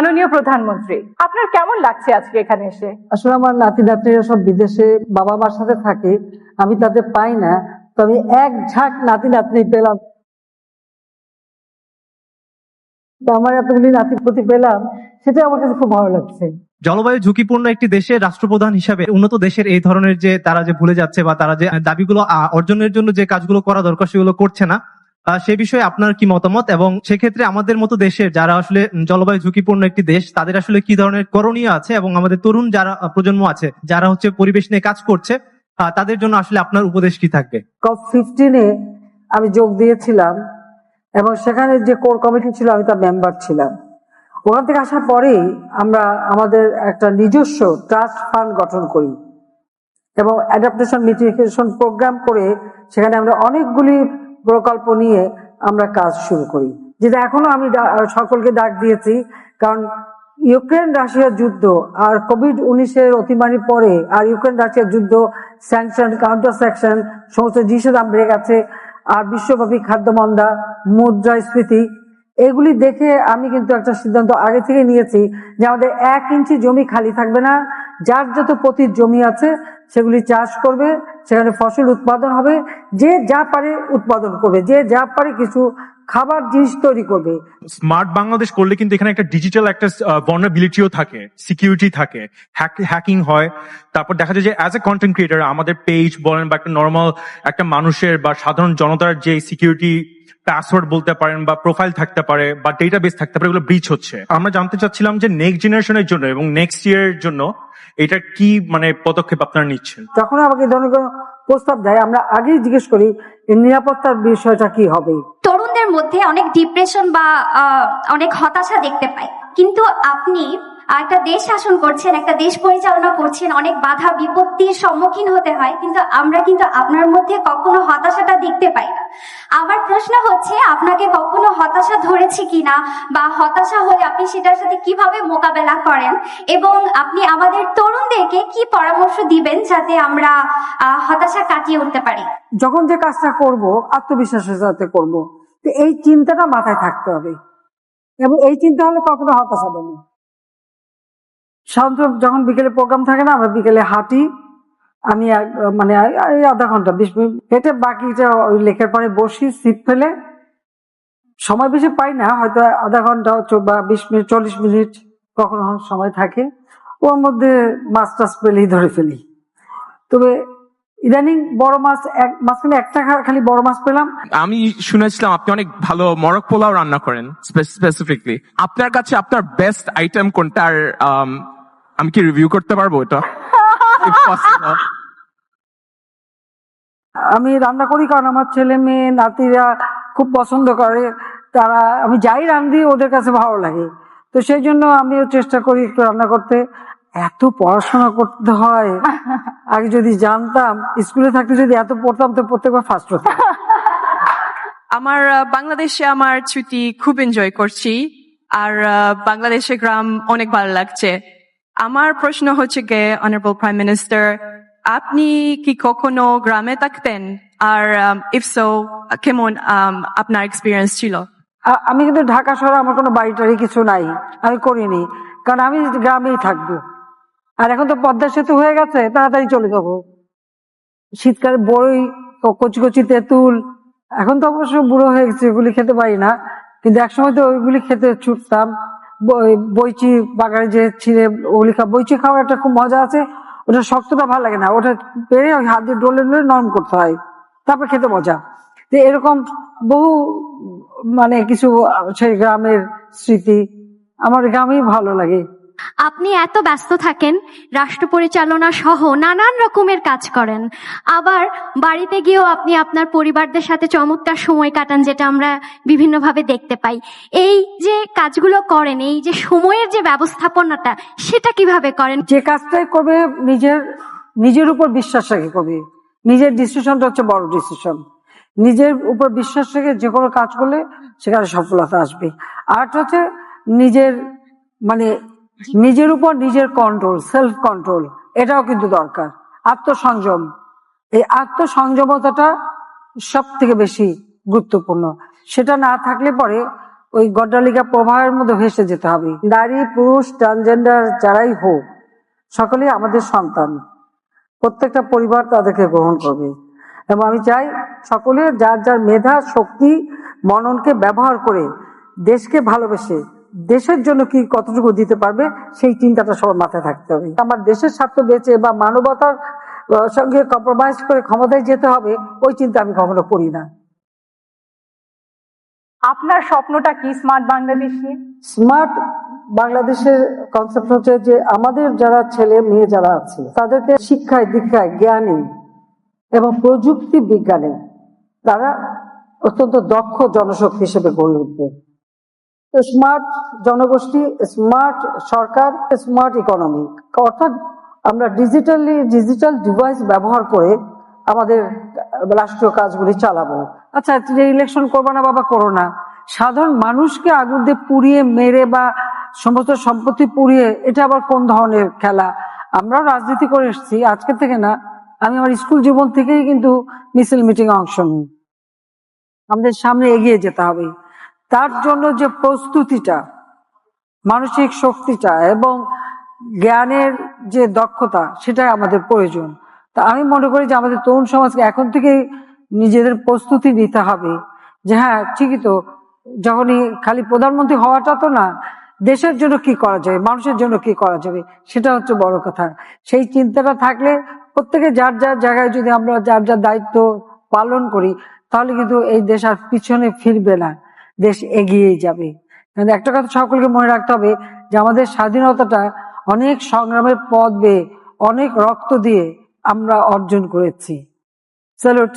মাননীয় প্রধানমন্ত্রী আপনার কেমন লাগছে আজকে এখানে এসে? আসলে আমার নাতি নাতনিরা সব বিদেশে বাবা মার সাথে থাকে আমি তাদের পাই না তো আমি এক ঝাঁক নাতি নাতনি পেলাম আমার এতগুলি নাতি প্রতি পেলাম সেটা আমার কাছে খুব ভালো লাগছে। জলবায়ু ঝুঁকিপূর্ণ একটি দেশে রাষ্ট্রপ্রধান হিসাবে উন্নত দেশের এই ধরনের যে তারা যে ভুলে যাচ্ছে বা তারা যে দাবিগুলো অর্জনের জন্য যে কাজগুলো করা দরকার সেগুলো করছে না সে বিষয়ে আপনার কি মতামত? এবং সেক্ষেত্রে আমাদের মতো দেশের যারা আসলে জলবায়ু ঝুঁকিপূর্ণ একটি দেশ, তাদের আসলে কি ধরনের করণীয় আছে? এবং আমাদের তরুণ যারা প্রজন্ম আছে, যারা হচ্ছে পরিবেশ নিয়ে কাজ করছে তাদের জন্য আসলে আপনার উপদেশ কি থাকবে? কপ ফিফটিনে আমি যোগ দিয়েছিলাম, এবং সেখানে যে কোর কমিটি ছিল, আমি তার মেম্বার ছিলাম। ওখান থেকে আসার পরেই আমরা আমাদের একটা নিজস্ব ট্রাস্ট ফান্ড গঠন করি, এবং অ্যাডাপ্টেশন মিটিগেশন প্রোগ্রাম করে সেখানে আমরা অনেকগুলি প্রকল্প নিয়ে আমরা কাজ শুরু করি। যেটা এখনও আমি সকলকে ডাক দিয়েছি, কারণ ইউক্রেন রাশিয়ার যুদ্ধ আর কোভিড উনিশের অতিমারির পরে আর ইউক্রেন রাশিয়ার যুদ্ধ স্যাংশন কাউন্টার স্যাংশন সমস্ত জিনিসের দাম বেড়ে গেছে, আর বিশ্বব্যাপী খাদ্যমন্দা, মুদ্রাস্ফীতি, এগুলি দেখে আমি কিন্তু একটা সিদ্ধান্ত আগে থেকে নিয়েছি যে আমাদের এক ইঞ্চি জমি খালি থাকবে না, যার যত পতির জমি আছে সেগুলি চাষ করবে সেখানে ফসল উৎপাদন হবে। যে যা পারে উৎপাদন করবে। যে যা পারে কিছু খাবার, জিনিস তৈরি করবে। স্মার্ট বাংলাদেশ করলে কিন্তু এখানে একটা ডিজিটাল একটা ভনাবিলিটিও থাকে সিকিউরিটি থাকে। হ্যাকিং হয়। তারপর দেখা যায় যে অ্যাজ এ কন্টেন্ট ক্রিয়েটার আমাদের পেজ বলেন বা একটা নর্মাল একটা মানুষের বা সাধারণ জনতার যে সিকিউরিটি পাসওয়ার্ড বলতে পারেন বা প্রোফাইল থাকতে পারে বা ডেটাবেস থাকতে পারে এগুলো ব্রিচ হচ্ছে। আমরা জানতে চাচ্ছিলাম যে নেক্সট জেনারেশনের জন্য এবং নেক্সট ইয়ারের জন্য এটা কি মানে পদক্ষেপ আপনারা নিচ্ছেন? তখন আমাকে ধরনের প্রস্তাব দেয় আমরা আগেই জিজ্ঞেস করি এর নিরাপত্তার বিষয়টা কি হবে? তরুণদের মধ্যে অনেক ডিপ্রেশন বা আহ, অনেক হতাশা দেখতে পাই। কিন্তু আপনি একটা দেশ শাসন করছেন, একটা দেশ পরিচালনা করছেন, অনেক বাধা বিপত্তির সম্মুখীন হতে হয়, কিন্তু আমরা কিন্তু আপনার মধ্যে কখনো হতাশাটা দেখতে পাই না। আমার প্রশ্ন হচ্ছে, আপনাকে কখনো হতাশা ধরেছে কিনা বা হতাশা হলে আপনি সেটার সাথে কীভাবে মোকাবেলা করেন? এবং আপনি আমাদের তরুণদেরকে কি পরামর্শ দিবেন যাতে আমরা হতাশা কাটিয়ে উঠতে পারি? যখন যে কাজটা করব, আত্মবিশ্বাসের সাথে করব, তো এই চিন্তাটা মাথায় থাকতে হবে। এবং এই চিন্তা হলে কখনো হতাশা না। সাধারণত যখন বিকেলে প্রোগ্রাম থাকে না, আমরা বিকেলে হাঁটি। আমি মানে এই আধা ঘণ্টা, বিশ মিনিট হেঁটে বাকিটা ওই লেখার পরে বসি সিট ফেলে। সময় বেশি পাই না, হয়তো আধা ঘণ্টা বা বিশ মিনিট, চল্লিশ মিনিট কখনো কখনো সময় থাকে। ওর মধ্যে মাছ টাছ পেলেই ধরে ফেলি। তবে ইদানিং বড় মাছ এক মাঝখানে একটা খালি বড় মাছ পেলাম। আমি শুনেছিলাম আপনি অনেক ভালো মরক পোলাও রান্না করেন স্পেসিফিকলি আপনার কাছে আপনার বেস্ট আইটেম কোনটা? আর um, আমি কি রিভিউ করতে পারব এটা? আমি রান্না করি কারণ আমার ছেলে মেয়ে নাতিরা খুব পছন্দ করে। তারা আমি যাই রান্ধি ওদের কাছে ভালো লাগে। তো সেই জন্য আমিও চেষ্টা করি একটু রান্না করতে। এত পড়াশোনা করতে হয়। আগে যদি জানতাম স্কুলে থাকতে যদি এত পড়তাম তো প্রত্যেকবার ফার্স্ট হতাম। আমার বাংলাদেশে আমার ছুটি খুব এনজয় করছি আর আহ, বাংলাদেশের গ্রাম অনেক ভালো লাগছে। আমার প্রশ্ন হচ্ছে গে অনারেবল প্রাইম মিনিস্টার আপনি কি কখনো গ্রামে থাকতেন? আর ইফ সো কেমন আপনার এক্সপিরিয়েন্স ছিল? আমি কিন্তু ঢাকা শহরে আমার কোনো বাড়ি টাড়ি কিছু নাই। আমি করিনি। কারণ আমি গ্রামেই থাকব। আর এখন তো পদ্মা সেতু হয়ে গেছে, তাড়াতাড়ি চলে যাব। শীতকালে ক- কচি কচি তেঁতুল। এখন তো অবশ্য বুড়ো হয়ে গেছে, ওগুলি খেতে পারি না। কিন্তু একসময় তো ওইগুলি খেতে ছুটতাম। বই- বইচি বাগানে যে ছিঁড়ে ওগুলি খা, বইচি খাওয়ার একটা খুব মজা আছে। ওটা শক্তটা ভালো লাগে না, ওটা পেরে ওই হাত দিয়ে ডলে ডলে নরম করতে হয়। তারপর খেতে মজা। তো এরকম বহু মানে কিছু সেই গ্রামের স্মৃতি আমার গ্রামেই ভালো লাগে। আপনি এত ব্যস্ত থাকেন রাষ্ট্র পরিচালনা সহ নানান রকমের কাজ করেন। আবার বাড়িতে গিয়েও আপনি আপনার পরিবারদের সাথে চমৎকার সময় কাটান, যেটা আমরা বিভিন্নভাবে দেখতে পাই। এই যে কাজগুলো করেন, এই যে সময়ের যে ব্যবস্থাপনাটা, সেটা কীভাবে করেন? যে কাজটাই করবে নিজের নিজের উপর বিশ্বাস রেখে করবে নিজের ডিসিশনটা হচ্ছে বড় ডিসিশন নিজের উপর বিশ্বাস রেখে যে কোনো কাজ করলে সেখানে সফলতা আসবে। আর হচ্ছে নিজের মানে নিজের উপর নিজের কন্ট্রোল সেলফ কন্ট্রোল এটাও কিন্তু দরকার। আত্মসংযম। এই আত্মসংযমতাটা সব থেকে বেশি গুরুত্বপূর্ণ। সেটা না থাকলে পরে ওই গড্ডালিকা প্রবাহের মধ্যে ভেসে যেতে হবে। নারী, পুরুষ ট্রান্সজেন্ডার যারাই হোক, সকলেই আমাদের সন্তান। প্রত্যেকটা পরিবার তাদেরকে গ্রহণ করবে। এবং আমি চাই সকলে যার যার মেধা, শক্তি, মননকে ব্যবহার করে দেশকে ভালোবেসে দেশের জন্য কি কতটুকু দিতে পারবে সেই চিন্তাটা সবার মাথায় থাকতে হবে। আমার দেশের স্বার্থ বেঁচে বা মানবতার সঙ্গে কম্প্রোমাইজ করে ক্ষমতায় যেতে হবে ওই চিন্তা আমি কখনো করি না। আপনার স্বপ্নটা কি স্মার্ট বাংলাদেশ নিয়ে? স্মার্ট বাংলাদেশের কনসেপ্ট হচ্ছে যে আমাদের যারা ছেলে মেয়ে যারা আছে তাদেরকে শিক্ষায় দীক্ষায় জ্ঞানে এবং প্রযুক্তি বিজ্ঞানে তারা অত্যন্ত দক্ষ জনশক্তি হিসেবে গড়ে উঠবে। স্মার্ট জনগোষ্ঠী, স্মার্ট সরকার, স্মার্ট ইকোনমি। অর্থাৎ আমরা ডিজিটালি, ডিজিটাল ডিভাইস ব্যবহার করে আমাদের রাষ্ট্রীয় কাজগুলি চালাবো। আচ্ছা যে ইলেকশন করব না বাবা, করো না। সাধারণ মানুষকে আগুন দিয়ে পুড়িয়ে, মেরে বা সমস্ত সম্পত্তি পুড়িয়ে, এটা আবার কোন ধরনের খেলা? আমরা রাজনীতি করে এসেছি, আজকে থেকে না, আমি আমার স্কুল জীবন থেকেই কিন্তু মিছিল মিটিং অংশ নিই। আমাদের সামনে এগিয়ে যেতে হবে। তার জন্য যে প্রস্তুতিটা, মানসিক শক্তিটা এবং জ্ঞানের যে দক্ষতা, সেটাই আমাদের প্রয়োজন। তা আমি মনে করি যে আমাদের তরুণ সমাজকে এখন থেকেই নিজেদের প্রস্তুতি নিতে হবে যে হ্যাঁ ঠিকই তো, যখনই খালি প্রধানমন্ত্রী হওয়াটা তো না, দেশের জন্য কি করা যাবে, মানুষের জন্য কি করা যাবে, সেটা হচ্ছে বড় কথা। সেই চিন্তাটা থাকলে প্রত্যেকে যার যার জায়গায় যদি আমরা যার যার দায়িত্ব পালন করি, তাহলে কিন্তু এই দেশ আর পিছনে ফিরবে না। দেশ এগিয়ে যাবে। কিন্তু একটা কথা সকলকে মনে রাখতে হবে যে আমাদের স্বাধীনতাটা অনেক সংগ্রামের পথ বেয়ে অনেক রক্ত দিয়ে আমরা অর্জন করেছি। স্যালুট।